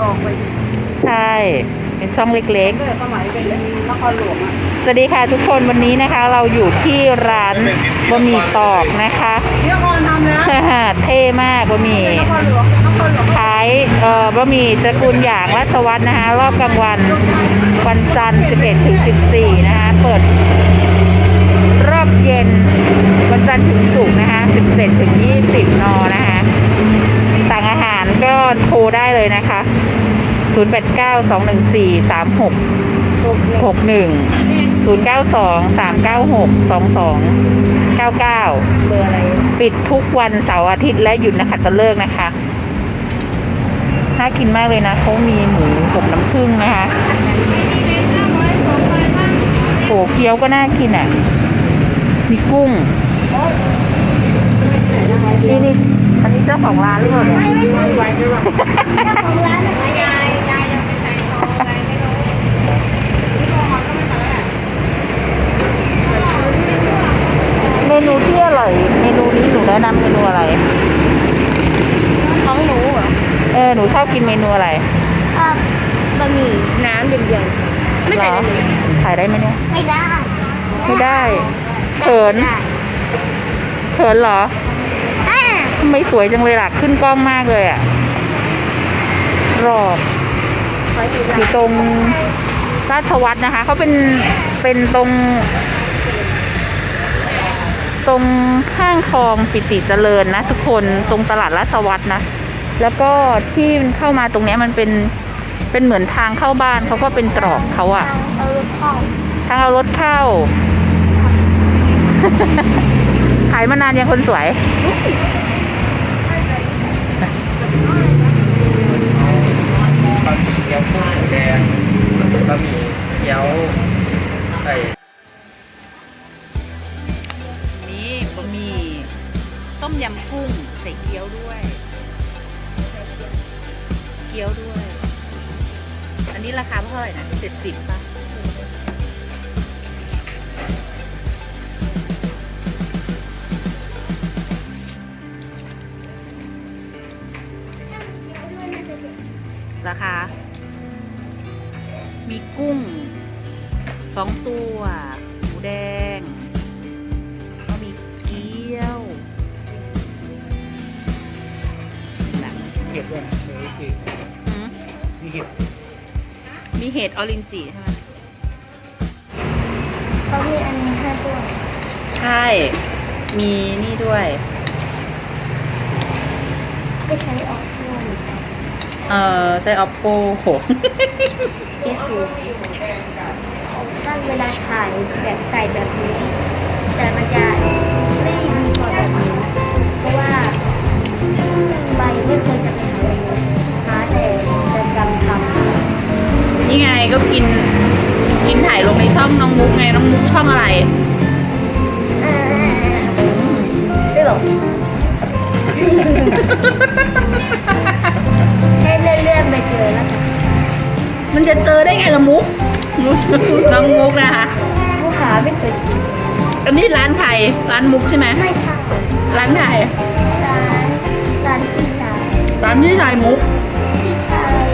ออกไปใช่ เป็นช่องเล็กเมื่อสมัยเป็นนครหลวงอะๆสวัสดีค่ะทุกคนวันนี้นะคะ เราอยู่ที่ร้านบะหมี่ตอกนะคะนครทำนะเท่มากบะหมี่นครหลวงนครหลวงขายเอ่อบะหมี่ตระกูลหยางราชวัฒน์นะคะ รอบกลางวันวันจันทร์ 11 ถึง 14 นะคะ เปิด รอบเย็นวันจันทร์ถึงศุกร์นะคะ 17 ถึง 20 น นะคะสั่ง อาหารก็โทรได้เลยนะคะ 089 214 36 61 092 396 2299 เบอร์อะไร ปิดทุกวันเสาร์อาทิตย์และหยุดนะคะตะเลิกนะคะ น่ากินมากเลยนะเขามีหมูกับน้ำผึ้งนะคะโหเกี๊ยวก็น่ากินอะ มีกุ้งนี่นี่อันนี้ เจ้าของร้านหรือเปล่าเนี่ยไว้ใช่ไหมเจ้าของร้านนะคะยายยายยังไปใส่ทองอะไรไม่รู้เมนูที่อร่อยเมนูนี้หนูแนะนำเมนูอะไร ของหนูเหรอเออหนูชอบกินเมนูอะไรชอบบะหมี่น้ำเย็นๆไม่เหรใส่อน้ำเย็นขายได้ไหมเนี่ยไม่ได้ไม่ได้เขินได้เขินเหรออ่าทำ ไมสวยจังเลยล่ะ ขึ้นกล้องมากเลยอะรอบขออยู่อยู่ตรงราชวัตรนะคะ เขาเป็น เป็นตรง ตรงข้างคลองปิติเจริญนะ ทุกคนตรงตลาดราชวัตรนะ แล้วก็ที่เข้ามาตรงเนี้ยมันเป็น เป็นเหมือนทางเข้าบ้านเขาก็เป็นตรอกเขาอะเอาลูกเข้าทางเอารถเข้า ขายมานานยังคนสวย บะหมี่เกี๊ยวกุ้งหมูแดงบะหมี่เกี๊ยวไข่นี่บะหมี่ต้มยำกุ้งใส่เกี๊ยวด้วย เกี๊ยวด้วย อันนี้ราคาเท่าไหร่นะเจ็ดสิบป่ะ ราคามีกุ้งสองตัวหมูแดงก็มีเกี๊ยวหนังเห็ดด้วยเฮ้ยคือหืมมีเห็ดมีเห็ดออรินจิใช่ไหมเขามีอันนี้ให้ด้วยใช่ มีนี่ด้วย ก็ใช้ออกด้วย เออใช้ oppo โหเคสดูก็เวลาถ่ายแบบใส่แบบนี้ แต่มันจะไม่ดีกว่าแบบนี้ เพราะว่าใบไม่ควรจะเป็นอะไรเลยหาแต่จะจำคำนี่ไงก็กิน กินถ่ายลงในช่องน้องมุกไงน้องมุกช่องอะไรไม่บอก ให้เลื่อนๆไปเจอแล้วกันมันจะเจอได้ไงละมุกน้องมุกนะคะผู้หาไม่เคยกินอันนี้ร้านใครร้านมุกใช่ไหมไม่ใช่ร้านใครร้านร้านพี่ชายร้านพี่ชายมุกพี่ชาย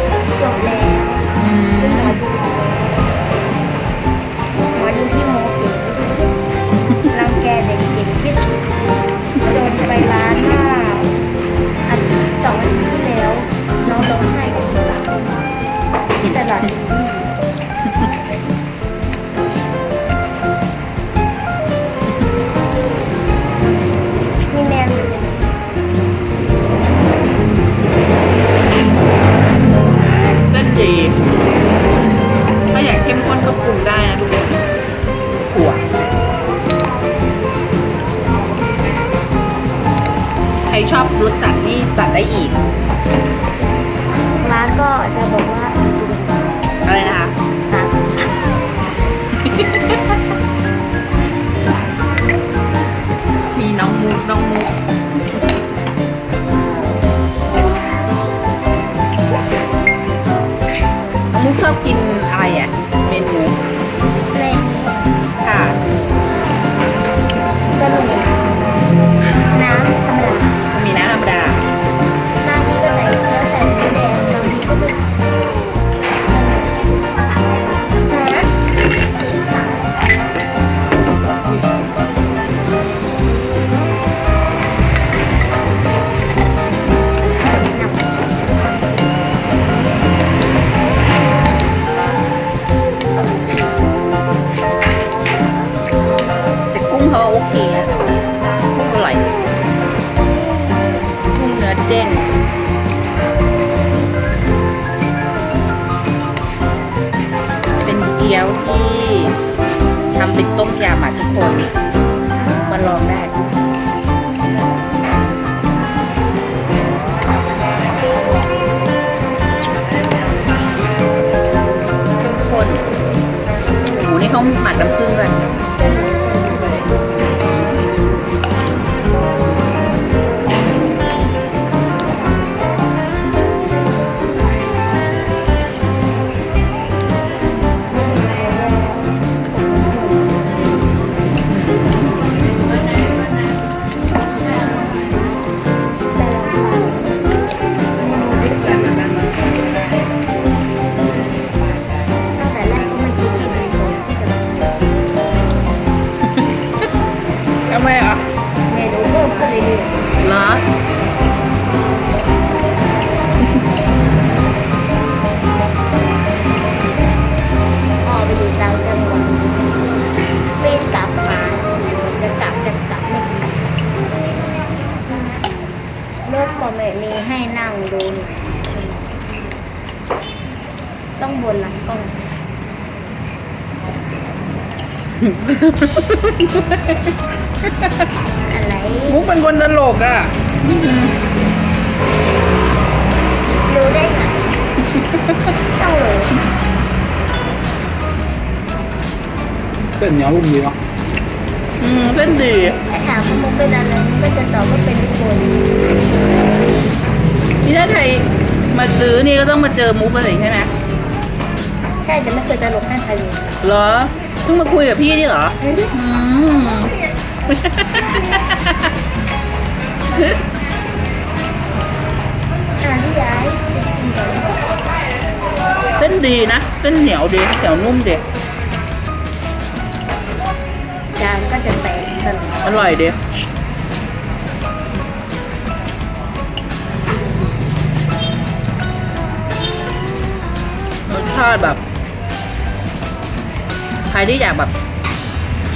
จบแล้ว รชอบรสจัดนี่จัดได้อีก ร้านก็จะบอกว่าอะไรนะคะร้านมีน้องมุกน้องมุกน้องมุกชอบกิน ก็โอเคนะกุ้อร่อยกุ้งเนื้อเด้งเป็นเกี๊ยวที่ทำเป็นต้มยำอะทุกคน ต้องบนหลังกล้องอะไรมุกเป็นคนตลกอะรู้ได้ไงต้องรู้เส้นเหนียวรุ่มดีเนาะอืมเป็นดีถ้าถามว่ามุกเป็นอะไรมุกก็จะตอบว่าเป็นทุกคน นี่ถ้าใครมาซื้อนี่ก็ต้องมาเจอมุกอะไรใช่ไหมใช่แต่ไม่เคยตลกให้ใครเลยเหรอเพิ่งมาคุยกับพี่นี่เหรออืมอ่าที่ย้ายไปชิมก่อนเส้นดีนะเส้นเหนียวดีเหนียวนุ่มดีจานก็จะแตกตลอดอร่อยดี ชาติแบบ ใครที่อยากแบบ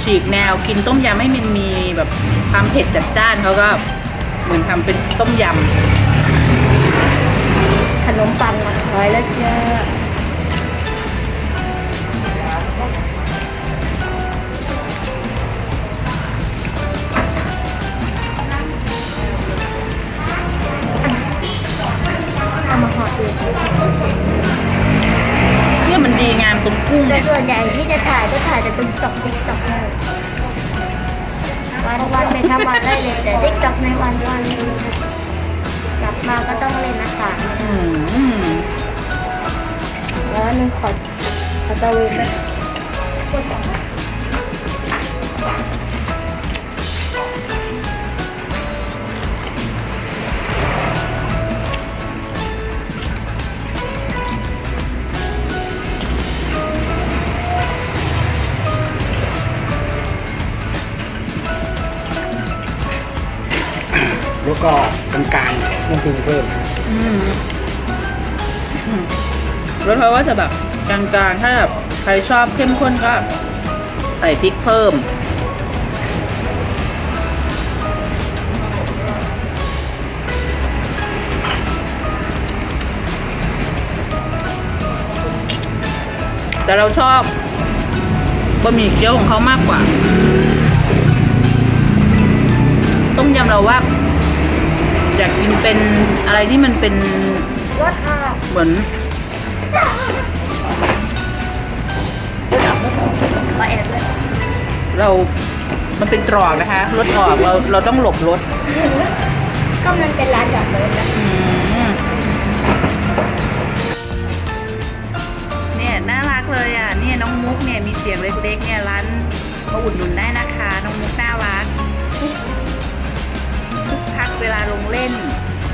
ฉีกแนวกินต้มยำให้มันมีแบบความเผ็ดจัดจ้านเขาก็เหมือนทำเป็นต้มยขนมปังมาร้อยแล้วเจ้าเอา ตรงกุ้งแต่เนี่ยส่วนใหญ่ที่จะถ่ายก็ถ่ายแต่ติ๊กต็อกติ๊กต็อกเลยวันวันไม่ทำวันได้เลยแต่ติ๊กต็อกในวันวันกลับมาก็ต้องเล่นอากาศอืมแล้วนึงขอขอตะเวนไป ก็ตรงกลางต้องปรุงเพิ่มอืมรสเขาว่าจะแบบกลางๆ ถ้าแบบใครชอบเข้มข้นก็ ใส่พริกเพิ่ม แต่เราชอบบะหมี่เกี๊ยวของเขามากกว่า ต้มยำเราว่า อยากกินเป็นอะไรที่มันเป็นรสอะเหมือนรสออกรสออกขอแอบเลยเรา มันเป็นตรอกนะคะ รถออกเราเราต้องหลบรถ ก็มันเป็นร้านจอดรถนะอืมเนี่ยน่ารักเลยอะ เนี่ยน้องมุกเนี่ยมีเสียงเล็กๆเนี่ยร้านมาอุดหนุนได้นะคะ น้องมุกน่ารัก คักเวลาลงเล่น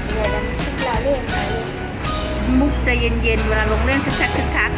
เดี๋ยวจะทุกเรามุกจะเย็นๆเวลาลงเล่นคึกคักคึกคัก